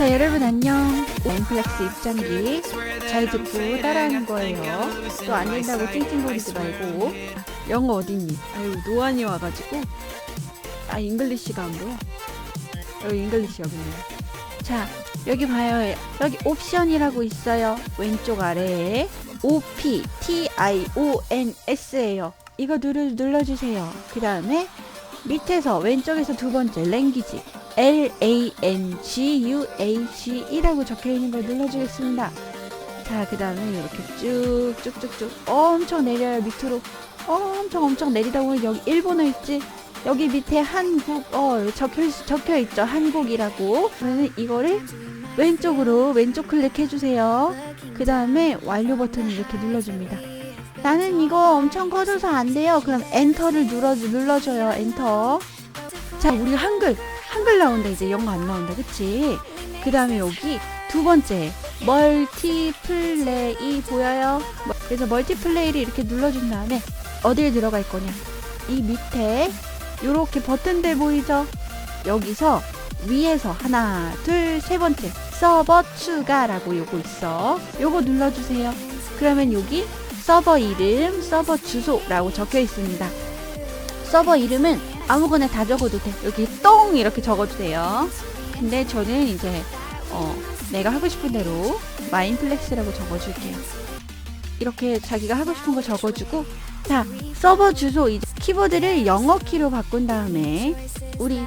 자 여러분 안녕. 엠플렉스 입장기 잘 듣고 따라하는 거예요. 또 안 된다고 찡찡거리지 말고. 아, 영어 어딨니? 아유 노안이 와가지고. 아 잉글리시가 안 보여 여기 잉글리시 여기 있네요 자 여기 봐요. 여기 옵션이라고 있어요. 왼쪽 아래에 O P T I O N S예요. 이거 눌러, 눌러주세요. 그 다음에 밑에서 왼쪽에서 두 번째 랭귀지 L A N G U A G E라고 적혀 있는 걸 눌러주겠습니다. 자, 그 다음에 이렇게 쭉 쭉 쭉 쭉 엄청 내려요 밑으로 엄청 엄청 내리다 보면 여기 일본어 있지? 여기 밑에 한국 어 적혀 있- 적혀 있죠 한국이라고. 그러면 이거를 왼쪽으로 왼쪽 클릭해 주세요. 그 다음에 완료 버튼을 이렇게 눌러줍니다. 나는 이거 엄청 커져서 안 돼요. 그럼 엔터를 눌러 눌러줘요. 엔터. 자, 우리 한글 한글 나온다 이제 영어 안 나온다 그치? 그 다음에 여기 두 번째 멀티플레이 보여요? 뭐, 그래서 멀티플레이를 이렇게 눌러준 다음에 어디에 들어갈 거냐? 이 밑에 요렇게 버튼들 보이죠? 여기서 위에서 하나 둘 세 번째 서버 추가라고 요거 있어. 요거 눌러주세요. 그러면 여기 서버 이름 서버 주소라고 적혀 있습니다. 서버 이름은 아무거나 다 적어도 돼. 여기 똥 이렇게 적어도 돼요. 근데 저는 이제 어, 내가 하고 싶은 대로 마인플렉스라고 적어줄게요. 이렇게 자기가 하고 싶은 거 적어주고 자 서버 주소 이제 키보드를 영어 키로 바꾼 다음에 우리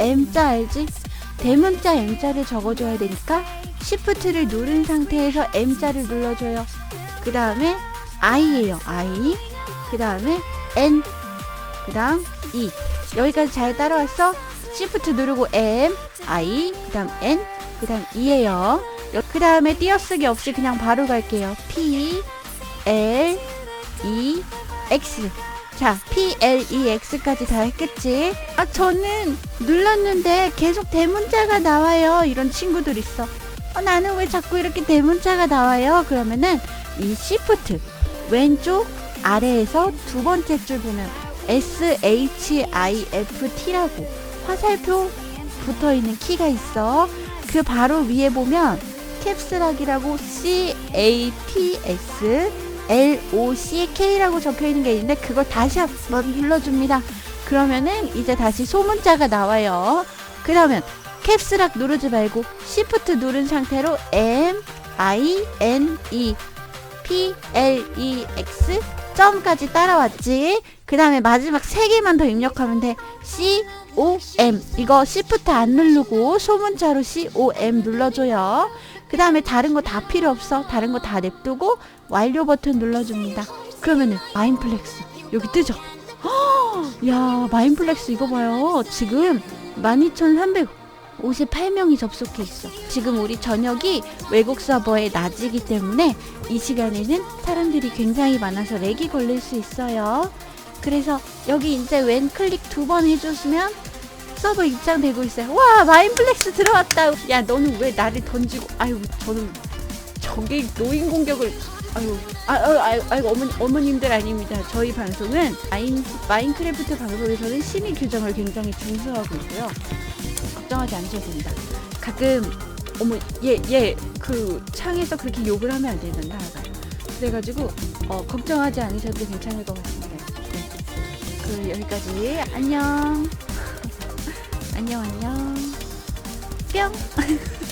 M자 알지? 대문자 M자를 적어줘야 되니까 Shift를 누른 상태에서 M자를 눌러줘요. 그 다음에 I예요. I. 그 다음에 N. 그 다음 E. 여기까지 잘 따라왔어? Shift 누르고 M, I, 그 다음 N, 그 다음 E예요. 그 다음에 띄어쓰기 없이 그냥 바로 갈게요. P, L, E, X. 자, P, L, E, X까지 다 했겠지? 아, 저는 눌렀는데 계속 대문자가 나와요. 이런 친구들 있어. 어, 나는 왜 자꾸 이렇게 대문자가 나와요? 그러면은 이 Shift 왼쪽 아래에서 두 번째 줄 보면 SHIFT라고 화살표 붙어 있는 키가 있어. 그 바로 위에 보면 캡스락이라고 CAPS LOCK라고 적혀 있는 게 있는데 그걸 다시 한번 눌러줍니다. 그러면은 이제 다시 소문자가 나와요. 그러면 캡스락 누르지 말고 Shift 누른 상태로 M I N E P L E X 점까지 따라왔지. 그 다음에 마지막 세 개만 더 입력하면 돼. C O M 이거 Shift 안 누르고 소문자로 C O M 눌러줘요. 그 다음에 다른 거 다 필요 없어. 다른 거 다 냅두고 완료 버튼 눌러줍니다. 그러면은 마인플렉스 여기 뜨죠. 허! 야 마인플렉스 이거 봐요. 지금 12,358명이 접속해 있어. 지금 우리 저녁이 외국 서버에 낮이기 때문에 이 시간에는 사람들이 굉장히 많아서 렉이 걸릴 수 있어요. 그래서 여기 이제 왼 클릭 두 번 해주시면 서버 입장되고 있어요. 와 마인플렉스 들어왔다. 야 너는 왜 나를 던지고? 아유 저는 저게 노인 공격을. 아유 아유 아유, 아유 어머니 어머님들 아닙니다. 저희 방송은 마인 마인크래프트 방송에서는 심의 규정을 굉장히 준수하고 있고요. 걱정하지 않으셔도 됩니다. 가끔 어머 얘얘그 창에서 그렇게 욕을 하면 안 된다 하가요. 그래가지고 어, 걱정하지 않으셔도 괜찮을 것 같습니다. 네. 그 여기까지 안녕. 안녕 안녕. 뿅.